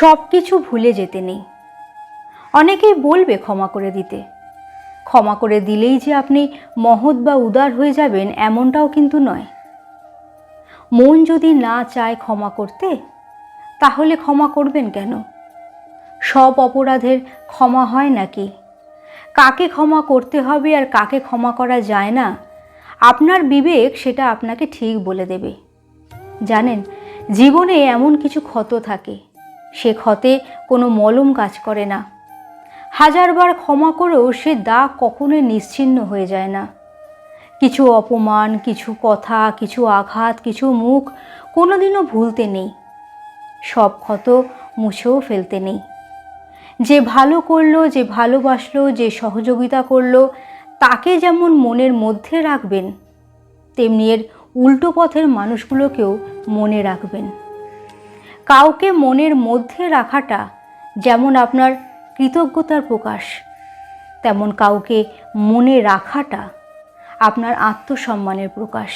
সব কিছু ভুলে যেতে নেই। অনেকেই বলবে ক্ষমা করে দিতে। ক্ষমা করে দিলেই যে আপনি মহৎ বা উদার হয়ে যাবেন এমনটাও কিন্তু নয়। মন যদি না চায় ক্ষমা করতে, তাহলে ক্ষমা করবেন কেন? সব অপরাধের ক্ষমা হয় নাকি? কাকে ক্ষমা করতে হবে আর কাকে ক্ষমা করা যায় না? আপনার বিবেক সেটা আপনাকে ঠিক বলে দেবে। জানেন, জীবনে এমন কিছু ক্ষত থাকে। সে ক্ষতে কোনো মলম কাজ করে না। হাজারবার ক্ষমা করেও সে দাগ কখনোই নিশ্চিহ্ন হয়ে যায় না। কিছু অপমান, কিছু কথা, কিছু আঘাত, কিছু মুখ কোনোদিনও ভুলতে নেই। সব ক্ষত মুছেও ফেলতে নেই। যে ভালো করল, যে ভালোবাসলো, যে সহযোগিতা করল, তাকে যেমন মনের মধ্যে রাখবেন, তেমনি এর উল্টো পথের মানুষগুলোকেও মনে রাখবেন। কাউকে মনের মধ্যে রাখাটা যেমন আপনার কৃতজ্ঞতার প্রকাশ, তেমন কাউকে মনে রাখাটা আপনার আত্মসম্মানের প্রকাশ।